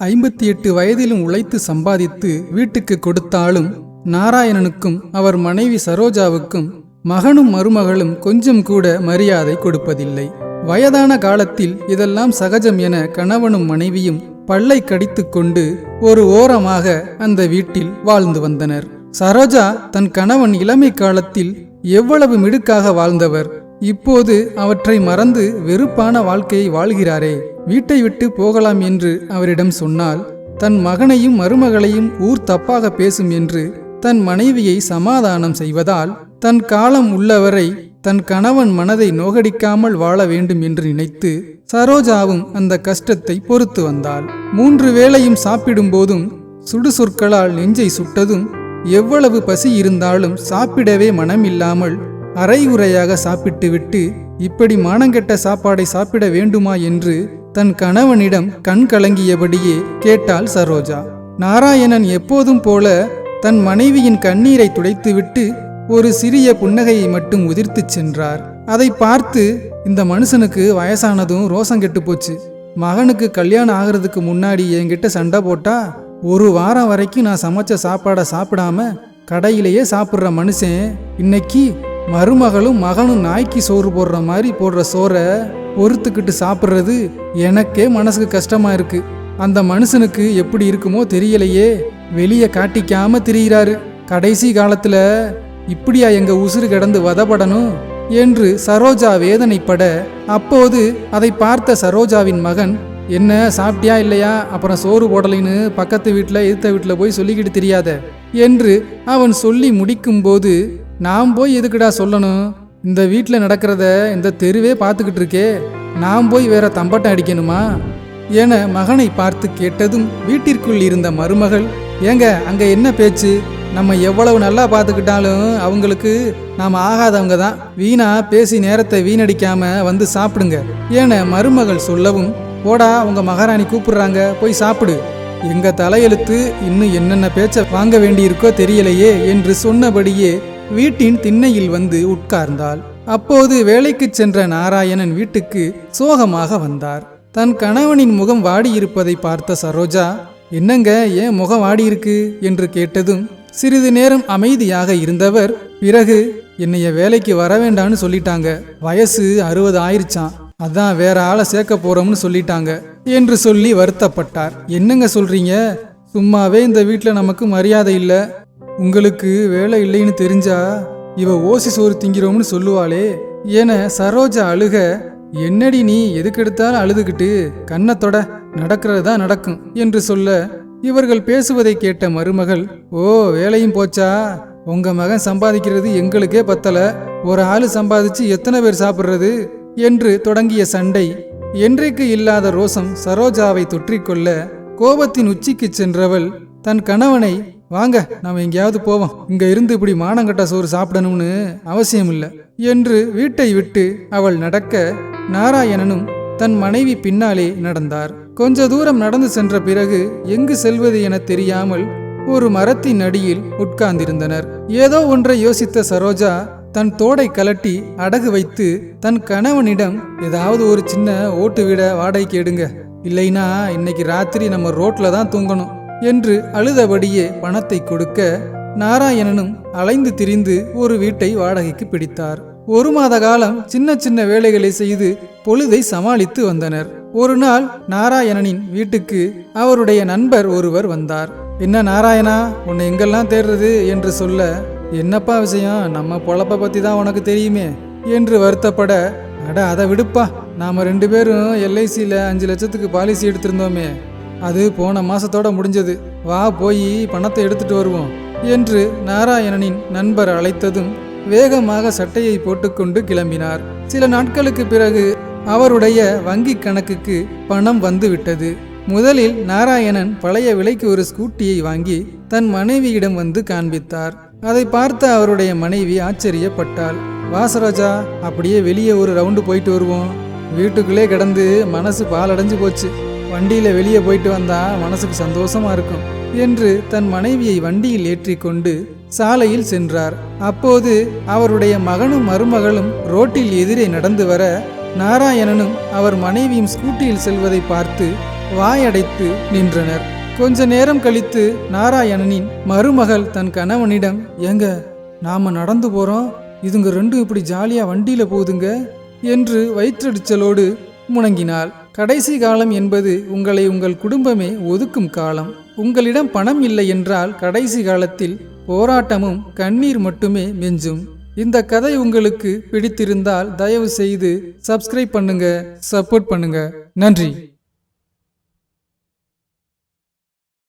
ஐம்பத்தி எட்டு வயதிலும் உழைத்து சம்பாதித்து வீட்டுக்கு கொடுத்தாலும் நாராயணனுக்கும் அவர் மனைவி சரோஜாவுக்கும் மகனும் மருமகளும் கொஞ்சம் கூட மரியாதை கொடுப்பதில்லை. வயதான காலத்தில் இதெல்லாம் சகஜம் என கணவனும் மனைவியும் பல்லை கடித்துக்கொண்டு ஒரு ஓரமாக அந்த வீட்டில் வாழ்ந்து வந்தனர். சரோஜா தன் கணவன் இளமை காலத்தில் எவ்வளவு மிடுக்காக வாழ்ந்தவர். இப்போது அவற்றை மறந்து வெறுப்பான வாழ்க்கையை வாழ்கிறாரே வீட்டை விட்டு போகலாம் என்று அவரிடம் சொன்னால் தன் மகனையும் மருமகளையும் ஊர் தப்பாக பேசும் என்று தன் மனைவியை சமாதானம் செய்வதால் தன் காலம் உள்ளவரை தன் கணவன் மனதை நோகடிக்காமல் வாழ வேண்டும் என்று நினைத்து சரோஜாவும் அந்த கஷ்டத்தை பொறுத்து வந்தாள். மூன்று வேளையும் சாப்பிடும்போதும் சுடுசொற்களால் நெஞ்சை சுட்டதும் எவ்வளவு பசி இருந்தாலும் சாப்பிடவே மனமில்லாமல் அரைகுறையாக சாப்பிட்டுவிட்டு இப்படி மானங்கெட்ட சாப்பாடை சாப்பிட வேண்டுமா என்று தன் கணவனிடம் கண் கலங்கியபடியே கேட்டாள் சரோஜா. நாராயணன் எப்போதும் போல தன் மனைவியின் கண்ணீரை துடைத்துவிட்டு ஒரு சிறிய புன்னகையை மட்டும் உதிர்த்துச் சென்றார். அதை பார்த்து இந்த மனுஷனுக்கு வயசானதும் ரோசம் கெட்டு போச்சு. மகனுக்கு கல்யாணம் ஆகிறதுக்கு முன்னாடி என்கிட்ட சண்டை போட்டா ஒரு வாரம் வரைக்கும் நான் சமைச்ச சாப்பாடை சாப்பிடாம கடையிலேயே சாப்பிட்ற மனுஷன் இன்னைக்கு மருமகளும் மகனும் நாய்க்கு சோறு போடுற மாதிரி போடுற சோறை பொறுத்துக்கிட்டு சாப்பிட்றது எனக்கே மனசுக்கு கஷ்டமா இருக்கு. அந்த மனுஷனுக்கு எப்படி இருக்குமோ தெரியலையே. வெளியே காட்டிக்காம திரிகிறாரு கடைசி காலத்துல இப்படியா எங்க உசுறு கிடந்து வதப்படணும் என்று சரோஜா வேதனைப்பட அப்போது அதை பார்த்த சரோஜாவின் மகன் என்ன சாப்பிட்டியா இல்லையா? அப்புறம் சோறு போடலைன்னு பக்கத்து வீட்டில் எதிர்த்த வீட்டில் போய் சொல்லிக்கிட்டு தெரியாத? என்று அவன் சொல்லி முடிக்கும்போது நாம் போய் எதுக்குடா சொல்லணும்? இந்த வீட்டில் நடக்கிறத இந்த தெருவே பார்த்துக்கிட்டு இருக்கே. நாம் போய் வேற தம்பட்டம் அடிக்கணுமா? என மகனை பார்த்து கேட்டதும் வீட்டிற்குள் இருந்த மருமகள் ஏங்க அங்கே என்ன பேச்சு? நம்ம எவ்வளவு நல்லா பார்த்துக்கிட்டாலும் அவங்களுக்கு நாம் ஆகாதவங்க தான். வீணா பேசி நேரத்தை வீணடிக்காம வந்து சாப்பிடுங்க. என மருமகள் சொல்லவும் போடா உங்க மகாராணி கூப்பிடுறாங்க போய் சாப்பிடு. எங்க தலையெழுத்து இன்னும் என்னென்ன பேச்சை வாங்க வேண்டியிருக்கோ தெரியலையே என்று சொன்னபடியே வீட்டின் திண்ணையில் வந்து உட்கார்ந்தாள். அப்போது வேலைக்கு சென்ற நாராயணன் வீட்டுக்கு சோகமாக வந்தார். தன் கணவனின் முகம் வாடியிருப்பதை பார்த்த சரோஜா என்னங்க ஏன் முகம் வாடியிருக்கு? என்று கேட்டதும் சிறிது நேரம் அமைதியாக இருந்தவர் பிறகு என்னைய வேலைக்கு வர வேண்டான்னு சொல்லிட்டாங்க. வயசு அறுபது ஆயிருச்சான் அதான் வேற ஆளை சேர்க்க போறோம்னு சொல்லிட்டாங்க. என்று சொல்லி வருத்தப்பட்டார். என்னங்க சொல்றீங்க? சும்மாவே இந்த வீட்டில் நமக்கு மரியாதை இல்லை. உங்களுக்கு வேலை இல்லைன்னு தெரிஞ்சா இவ ஓசி சோறு திங்கிறோம்னு சொல்லுவாளே. என சரோஜா அழுக என்னடி நீ எதுக்கெடுத்தாலும் அழுதுகிட்டு கண்ணத்தொட நடக்கிறது தான் நடக்கும் என்று சொல்ல இவர்கள் பேசுவதை கேட்ட மருமகள் ஓ வேலையும் போச்சா? உங்க மகன் சம்பாதிக்கிறது எங்களுக்கே பத்தல. ஒரு ஆளு சம்பாதிச்சு எத்தனை பேர் சாப்பிட்றது? என்று தொடங்கிய சண்டை. என்றைக்கு இல்லாத ரோசம் சரோஜாவை தொற்றிக்கொள்ள கோபத்தின் உச்சிக்கு சென்றவள் தன் கணவனை வாங்க நாம் எங்கேயாவது போவோம். இங்க இருந்து இப்படி மானங்கட்ட சோறு சாப்பிடணும்னு அவசியம் இல்லை என்று வீட்டை விட்டு அவள் நடக்க நாராயணனும் தன் மனைவி பின்னாலே நடந்தார். கொஞ்ச தூரம் நடந்து சென்ற பிறகு எங்கு செல்வது என தெரியாமல் ஒரு மரத்தின் அடியில் உட்கார்ந்திருந்தனர். ஏதோ ஒன்றை யோசித்த சரோஜா தன் தோடை கலட்டி அடகு வைத்து தன் கணவனிடம் ஏதாவது ஒரு சின்ன ஓட்டு வீட வாடகைக்கு எடுங்க. இல்லைனா இன்னைக்கு ராத்திரி நம்ம ரோட்ல தான் தூங்கணும். என்று அழுதபடியே பணத்தை கொடுக்க நாராயணனும் அலைந்து திரிந்து ஒரு வீட்டை வாடகைக்கு பிடித்தார். ஒரு மாத காலம் சின்ன சின்ன வேலைகளை செய்து பொழுதை சமாளித்து வந்தனர். ஒரு நாள் நாராயணனின் வீட்டுக்கு அவருடைய நண்பர் ஒருவர் வந்தார். என்ன நாராயணா உன்னை எங்கெல்லாம் தேடுறது? என்று சொல்ல என்னப்பா விஷயம்? நம்ம பொழப்ப பத்தி தான் உனக்கு தெரியுமே என்று வருத்தப்பட அட அதை விடுப்பா. நாம ரெண்டு பேரும் எல்ஐசியில் அஞ்சு லட்சத்துக்கு பாலிசி எடுத்திருந்தோமே. அது போன மாசத்தோட முடிஞ்சது. வா போய் பணத்தை எடுத்துட்டு வருவோம் என்று நாராயணனின் நண்பர் அழைத்ததும் வேகமாக சட்டையை போட்டுக்கொண்டு கிளம்பினார். சில நாட்களுக்கு பிறகு அவருடைய வங்கி கணக்குக்கு பணம் வந்துவிட்டது. முதலில் நாராயணன் பழைய விலைக்கு ஒரு ஸ்கூட்டியை வாங்கி தன் மனைவியிடம் வந்து காண்பித்தார். அதை பார்த்த அவருடைய மனைவி ஆச்சரியப்பட்டாள். வாசராஜா அப்படியே வெளியே ஒரு ரவுண்டு போயிட்டு வருவோம். வீட்டுக்குள்ளே கிடந்து மனசு பாலடைஞ்சு போச்சு. வண்டியில் வெளியே போயிட்டு வந்தா மனசுக்கு சந்தோஷமா இருக்கும் என்று தன் மனைவியை வண்டியில் ஏற்றிக்கொண்டு சாலையில் சென்றார். அப்போது அவருடைய மகனும் மருமகளும் ரோட்டில் எதிரே நடந்து வர நாராயணனும் அவர் மனைவியும் ஸ்கூட்டியில் செல்வதை பார்த்து வாயடைத்து நின்றனர். கொஞ்ச நேரம் கழித்து நாராயணனின் மருமகள் தன் கணவனிடம் ஏங்க நாம நடந்து போறோம். இதுங்க ரெண்டும் இப்படி ஜாலியா வண்டியில போகுதுங்க? என்று வயிற்றடிச்சலோடு முணங்கினாள். கடைசி காலம் என்பது உங்களை உங்கள் குடும்பமே ஒதுக்கும் காலம். உங்களிடம் பணம் இல்லை என்றால் கடைசி காலத்தில் போராட்டமும் கண்ணீர் மட்டுமே மிஞ்சும். இந்த கதை உங்களுக்கு பிடித்திருந்தால் தயவு செய்து சப்ஸ்கிரைப் பண்ணுங்க சப்போர்ட் பண்ணுங்க. நன்றி.